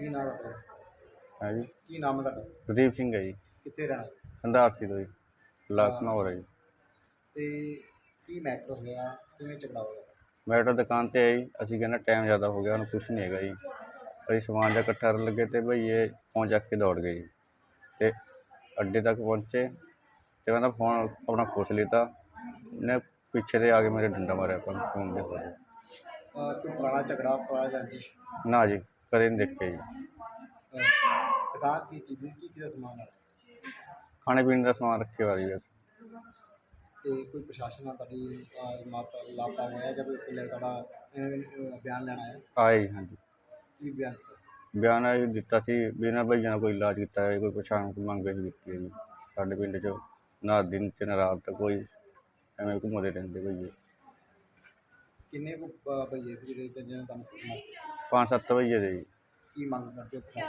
ਕੀ ਨਾਮ ਹੈ ਤੁਹਾਡਾ? ਹੈ ਜੀ? ਕੀ ਨਾਮ ਹੈ ਤੁਹਾਡਾ? ਗੁਰਦੀਪ ਸਿੰਘ ਹੈ ਜੀ। ਕਿੱਥੇ ਰਹਿਣਾ? ਅੰਦਾਰਸੀ ਤੋਂ ਜੀ। ਲਖਨਊ ਹੈ ਜੀ। ਤੇ ਕੀ ਮੈਟਰ ਹੋਇਆ? ਕਿਵੇਂ ਝਗੜਾ ਹੋਇਆ? ਮੈਟਰ ਦੁਕਾਨ ਤੇ ਆਈ ਅਸੀਂ ਕਹਿੰਦਾ ਟਾਈਮ ਜ਼ਿਆਦਾ ਹੋ ਗਿਆ ਉਹਨੂੰ ਕੁਛ ਨਹੀਂ ਹੈਗਾ ਜੀ। ਅਸੀਂ ਸਮਾਨ ਜਿਹਾ ਇਕੱਠਾ ਕਰਨ ਲੱਗੇ ਤੇ ਭਈ ਇਹ ਫੋਨ ਚੱਕ ਕੇ ਦੌੜ ਗਏ ਜੀ। ਤੇ ਅੱਡੇ ਤੱਕ ਪਹੁੰਚੇ ਤੇ ਕਹਿੰਦਾ ਫੋਨ ਆਪਣਾ ਖੋਸ ਲਿੱਤਾ। ਨੇ ਪਿੱਛੇ ਦੇ ਆ ਕੇ ਮੇਰੇ ਡੰਡਾ ਮਾਰਿਆ ਆਪਾਂ ਫੋਨ ਦੇ ਹੋਏ ਅਹ ਕੋਈ ਪੁਰਾਣਾ ਝਗੜਾ ਪੁਰਾਣਾ ਰੰਜਿਸ਼? ਨਾ ਜੀ। ਕਦੇ ਨਹੀਂ ਦੇਖਿਆ ਜੀ। ਦੁਕਾਨ ਕੀ ਦੀ? ਕੀ ਚੀਜ਼ ਦਾ ਸਮਾਨ ਹੈ? ਖਾਣੇ ਪੀਣੇ ਦਾ ਸਮਾਨ ਜੀ ਬਸ। ਤੇ ਕੋਈ ਪ੍ਰਸ਼ਾਸਨ ਨਾਲ ਤੁਹਾਡੀ ਅਹ, ਮਾਤਾ ਲਾਪਤਾ ਹੋਇਆ ਜਾਂ ਕੋਈ ਪਿੱਲਰ ਤੁਹਾਡਾ ਇਹਨਾਂ ਨੇ, ਅਹ, ਬਿਆਨ ਲੈਣਾ ਹੈ ਆਏ ਜੀ ਹਾਂਜੀ। ਕੀ ਬਿਆਨ ਦਿੱਤਾ? ਬਿਆਨ ਇਹ ਦਿੱਤਾ ਸੀ ਵੀ ਇਹਨਾਂ ਭਈਆਂ ਨਾਲ ਕੋਈ ਇਲਾਜ ਕੀਤਾ ਹੈ ਕੋਈ ਪਛਾਣ ਕੋਈ ਮੰਗ ਨਹੀਂ ਕੀਤੀ ਹੈ ਜੀ ਸਾਡੇ ਪਿੰਡ 'ਚ ਨਾ ਦਿਨ 'ਚ ਨਾ ਰਾਤ ਤੱਕ ਕੋਈ ਐਵੇਂ ਘੁੰਮਦੇ ਰਹਿੰਦੇ ਭਈਏ ਕਿੰਨੇ ਭਈਏ ਸੀ ਜਿਹੜੇ ਤੇ ਜਿਹਨਾਂ ਤੁਹਾਨੂੰ ਕੁੱਟਣਾ ਪੰਜ ਸੱਤ ਵਜੇ ਦੇ ਕੀ ਮੰਗ ਕਰਦੇ ਹੋ? ਕੀ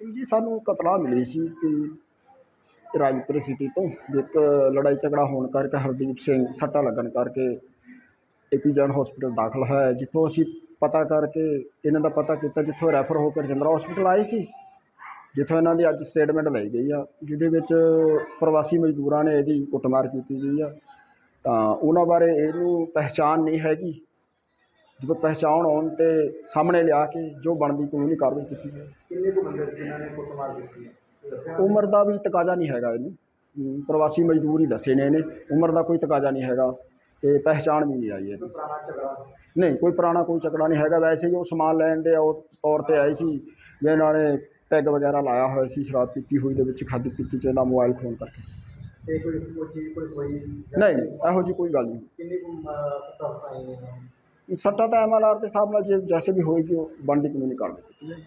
ਕੀ ਜੀ ਸਾਨੂੰ ਕਤਲਾ ਮਿਲੀ ਸੀ ਕਿ ਰਾਜਪੁਰ ਸਿਟੀ ਤੋਂ ਇੱਕ ਲੜਾਈ ਝਗੜਾ ਹੋਣ ਕਰਕੇ ਹਰਦੀਪ ਸਿੰਘ ਸੱਟਾ ਲੱਗਣ ਕਰਕੇ ਏਪੀ ਜਨ ਹਸਪੀਟਲ ਦਾਖਲ ਹੋਇਆ ਜਿੱਥੋਂ ਅਸੀਂ ਪਤਾ ਕਰਕੇ ਇਹਨਾਂ ਦਾ ਪਤਾ ਕੀਤਾ ਜਿੱਥੋਂ ਰੈਫਰ ਹੋ ਕੇ ਰਜਿੰਦਰਾ ਹਸਪੀਟਲ ਆਏ ਸੀ ਜਿੱਥੋਂ ਇਹਨਾਂ ਦੀ ਅੱਜ ਸਟੇਟਮੈਂਟ ਲਈ ਗਈ ਆ ਜਿਹਦੇ ਵਿੱਚ ਪ੍ਰਵਾਸੀ ਮਜ਼ਦੂਰਾਂ ਨੇ ਇਹਦੀ ਕੁੱਟਮਾਰ ਕੀਤੀ ਗਈ ਆ। ਤਾਂ ਉਹਨਾਂ ਬਾਰੇ ਇਹਨੂੰ ਪਹਿਚਾਣ ਨਹੀਂ ਹੈਗੀ। ਜਦੋਂ ਪਹਿਚਾਣ ਆਉਣ ਤੇ ਸਾਹਮਣੇ ਲਿਆ ਕੇ ਜੋ ਬਣਦੀ ਕਾਨੂੰਨੀ ਕਾਰਵਾਈ ਕੀਤੀ ਜਾਏ। ਕਿੰਨੇ ਕੁ ਬੰਦੇ ਸੀ ਜਿਨ੍ਹਾਂ ਨੇ ਕੁੱਟਮਾਰ ਕੀਤੀ ਹੈ ਉਮਰ ਦਾ ਵੀ ਤਕਾਜ਼ਾ ਨਹੀਂ ਹੈਗਾ ਇਹਨੂੰ। ਪ੍ਰਵਾਸੀ ਮਜ਼ਦੂਰ ਹੀ ਦੱਸੇ ਨੇ ਇਹਨੇ। ਉਮਰ ਦਾ ਕੋਈ ਤਕਾਜ਼ਾ ਨਹੀਂ ਹੈਗਾ। ਤੇ ਪਹਿਚਾਣ ਵੀ ਨਹੀਂ ਆਈ ਇਹਦੀ। ਪੁਰਾਣਾ ਝਗੜਾ? ਨਹੀਂ ਕੋਈ ਪੁਰਾਣਾ ਕੋਈ ਚੱਕੜਾ ਨਹੀਂ ਹੈਗਾ। ਵੈਸੇ ਹੀ ਉਹ ਸਮਾਨ ਲੈਣ ਦੇ ਉਹ ਤੌਰ ਤੇ ਆਏ ਸੀ ਜੇ ਨਾਲੇ ਪੈਗ ਵਗੈਰਾ ਲਾਇਆ ਹੋਇਆ ਸੀ ਸ਼ਰਾਬ ਪੀਤੀ ਹੋਈ ਦੇ ਵਿੱਚ ਖਾਦੀ ਪੀਤੀ ਚ ਇਹਦਾ ਮੋਬਾਈਲ ਖੋਨ ਕਰਕੇ। ਤੇ ਕੋਈ ਕੋਈ ਚੀਜ਼ ਕੋਈ ਕੋਈ ਨਹੀਂ ਨਹੀਂ ਇਹੋ ਜੀ ਕੋਈ ਗੱਲ ਨਹੀਂ। ਕਿੰਨੀ ਕੁ ਅਹ, ਸੱਟਾਂ ਨੇ? ਸੱਟਾ ਤਾਂ ਐਮਐਲਆਰ ਦੇ ਹਿਸਾਬ ਨਾਲ ਜੇ ਜੈਸੇ ਵੀ ਹੋਏਗੀ ਉਹ ਬਣਦੀ ਕਾਨੂੰਨੀ ਕਾਰਵਾਈ ਕੀਤੀ ਜਾਏਗੀ।